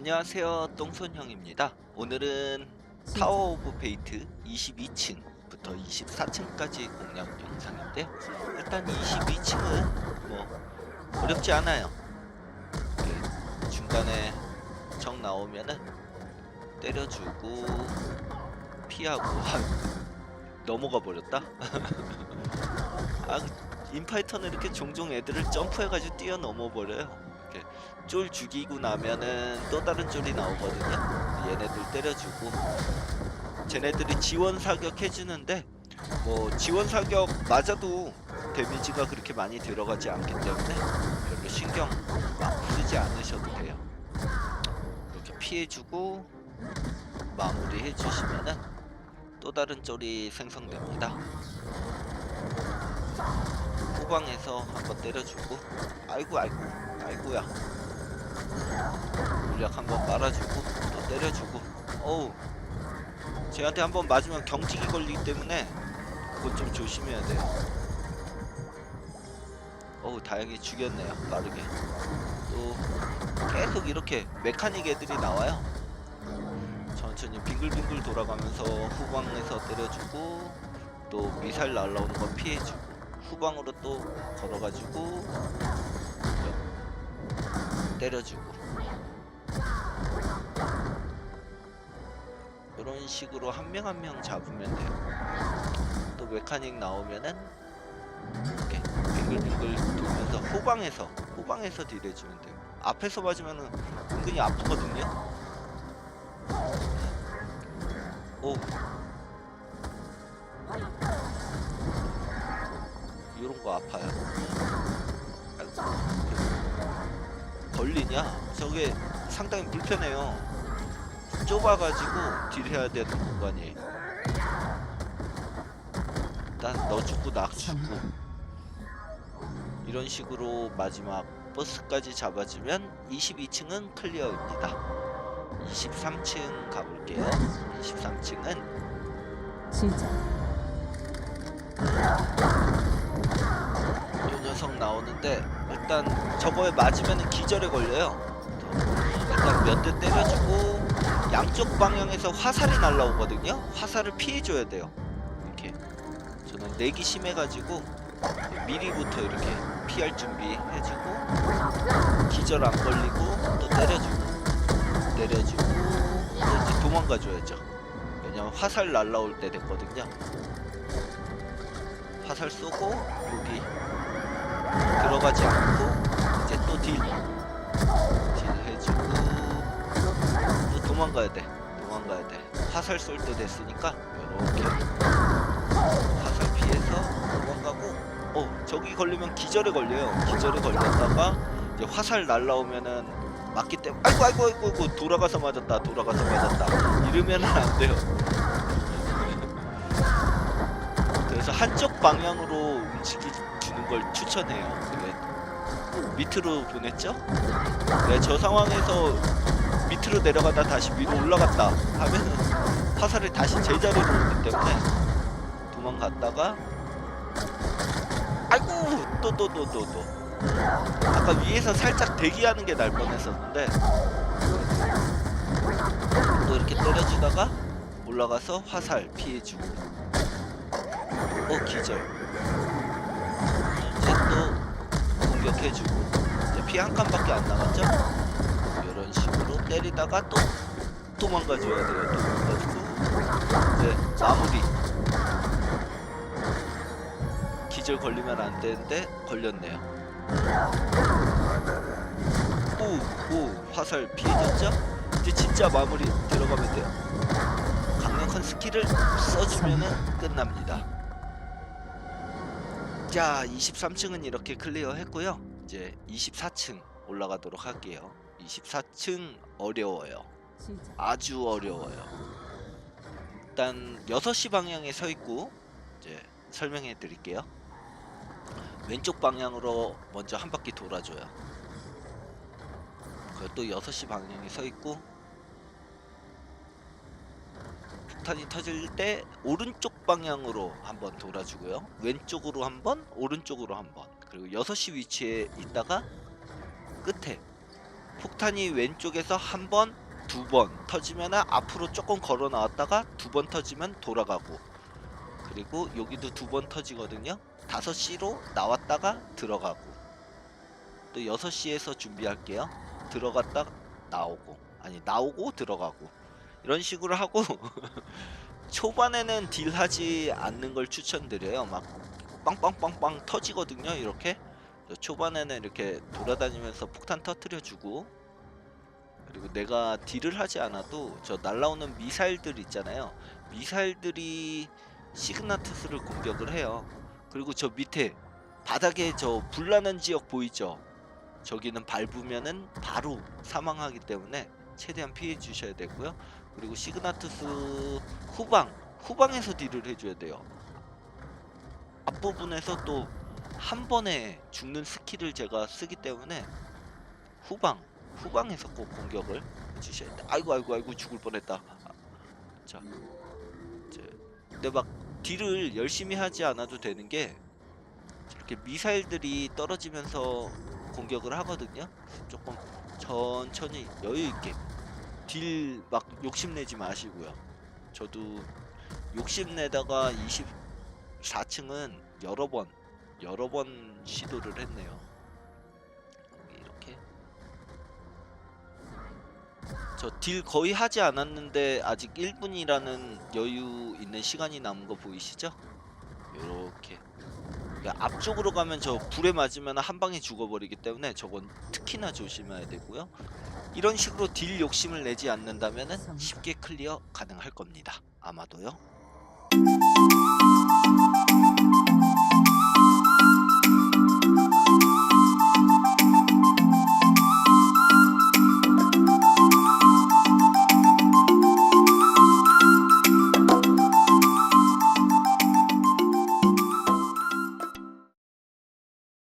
안녕하세요 똥손형입니다. 오늘은 타워 오브 베이트 22층부터 24층까지 공략 영상인데 일단 22층은 뭐 어렵지 않아요. 이렇게 중간에 적 나오면은 때려주고 피하고 아, 넘어가 버렸다? 아 인파이터는 이렇게 종종 애들을 점프해가지고 뛰어넘어 버려요 이렇게 쫄 죽이고 나면은 또 다른 쫄이 나오거든요. 얘네들 때려주고 쟤네들이 지원 사격 해주는데 뭐 지원 사격 맞아도 데미지가 그렇게 많이 들어가지 않기 때문에 별로 신경 막 쓰지 않으셔도 돼요. 이렇게 피해주고 마무리 해주시면은 또 다른 쫄이 생성됩니다. 후방에서 한번 때려주고 아이고 아이고 아이고야. 물약 한 번 빨아주고 또 때려주고. 어우. 쟤한테 한 번 맞으면 경직이 걸리기 때문에 그건 좀 조심해야 돼요. 어우 다행히 죽였네요. 빠르게. 또 계속 이렇게 메카닉 애들이 나와요. 천천히 빙글빙글 돌아가면서 후방에서 때려주고 또 미사일 날라오는 건 피해주고 후방으로 또 걸어가지고 때려주고. 이런 식으로 한 명 한 명 잡으면 돼요. 또 메카닉 나오면은 이렇게 빙글빙글 돌면서 후방에서 후방에서 딜해주면 돼요. 앞에서 맞으면은 은근히 아프거든요? 오. 이런 거 아파요 걸리냐? 저게 상당히 불편해요. 좁아가지고 딜해야 되는 공간이. 일단 너 죽고 나 죽고 이런 식으로 마지막 버스까지 잡아주면 22층은 클리어입니다. 23층 가볼게요. 23층은 시작. 요 녀석 나오는데 일단 저거에 맞으면 기절에 걸려요. 일단 몇 대 때려주고 양쪽 방향에서 화살이 날라오거든요. 화살을 피해줘야 돼요. 이렇게 저는 내기 심해가지고 미리부터 이렇게 피할 준비 해주고 기절 안 걸리고 또 때려주고 때려주고 또 이제 도망가줘야죠. 왜냐면 화살 날라올 때 됐거든요. 화살 쏘고 여기 들어가지 않고 이제 또 딜. 딜 해주고 또 도망가야 돼. 도망가야 돼. 화살 쏠 때 됐으니까 요렇게 화살 피해서 도망가고 어 저기 걸리면 기절에 걸려요. 기절에 걸렸다가 이제 화살 날라오면은 맞기 때문에 아이고 아이고 아이고 아이고 돌아가서 맞았다 돌아가서 맞았다 이러면은 안 돼요. 그래서 한쪽 방향으로 움직이 주는 걸 추천해요. 그게 밑으로 보냈죠? 네, 저 상황에서 밑으로 내려가다 다시 위로 올라갔다 하면은 화살이 다시 제자리로 오기 때문에 도망갔다가 아이고 또 또 또 또 또 아까 위에서 살짝 대기하는 게 날 뻔했었는데 또 이렇게 때려주다가 올라가서 화살 피해주고 어 기절 공격해주고 이제 피한 칸밖에 안 남았죠? 이런 식으로 때리다가 또 도망가줘야 돼요. 도망가주고. 이제 마무리. 기절 걸리면 안 되는데 걸렸네요. 오, 오 화살 피해졌죠? 이제 진짜 마무리 들어가면 돼요. 강력한 스킬을 써주면은 끝납니다 자, 23층은 이렇게 클리어 했고요. 이제 24층 올라가도록 할게요. 24층 어려워요. 아주 어려워요. 일단 6시 방향에 서 있고 이제 설명해 드릴게요. 왼쪽 방향으로 먼저 한 바퀴 돌아줘요. 그리고 또 6시 방향에 서 있고 폭탄이 터질 때 오른쪽 방향으로 한번 돌아주고요. 왼쪽으로 한 번, 오른쪽으로 한 번. 그리고 6시 위치에 있다가 끝에 폭탄이 왼쪽에서 한 번, 두 번 터지면 앞으로 조금 걸어 나왔다가 두 번 터지면 돌아가고 그리고 여기도 두 번 터지거든요. 5시로 나왔다가 들어가고 또 6시에서 준비할게요. 들어갔다 나오고 아니 나오고 들어가고 이런 식으로 하고 초반에는 딜하지 않는 걸 추천드려요. 막 빵빵빵빵 터지거든요. 이렇게 초반에는 이렇게 돌아다니면서 폭탄 터트려주고 그리고 내가 딜을 하지 않아도 저 날라오는 미사일들 있잖아요. 미사일들이 시그나투스를 공격을 해요. 그리고 저 밑에 바닥에 저 불나는 지역 보이죠? 저기는 밟으면은 바로 사망하기 때문에 최대한 피해 주셔야 되고요. 그리고 시그나투스 후방 후방에서 딜을 해줘야 돼요. 앞부분에서 또 한 번에 죽는 스킬을 제가 쓰기 때문에 후방 후방에서 꼭 공격을 해주셔야 돼. 아이고 아이고 아이고 죽을 뻔했다. 아, 자, 이제 근데 막 딜을 열심히 하지 않아도 되는 게 이렇게 미사일들이 떨어지면서 공격을 하거든요. 조금 천천히 여유 있게 딜 막 욕심내지 마시고요. 저도 욕심내다가 24층은 여러 번 여러 번 시도를 했네요. 이렇게 저 딜 거의 하지 않았는데 아직 1분이라는 여유 있는 시간이 남은 거 보이시죠? 요렇게 그러니까 앞쪽으로 가면 저 불에 맞으면 한 방에 죽어버리기 때문에 저건 특히나 조심해야 되고요. 이런 식으로 딜 욕심을 내지 않는다면 쉽게 클리어 가능할 겁니다. 아마도요.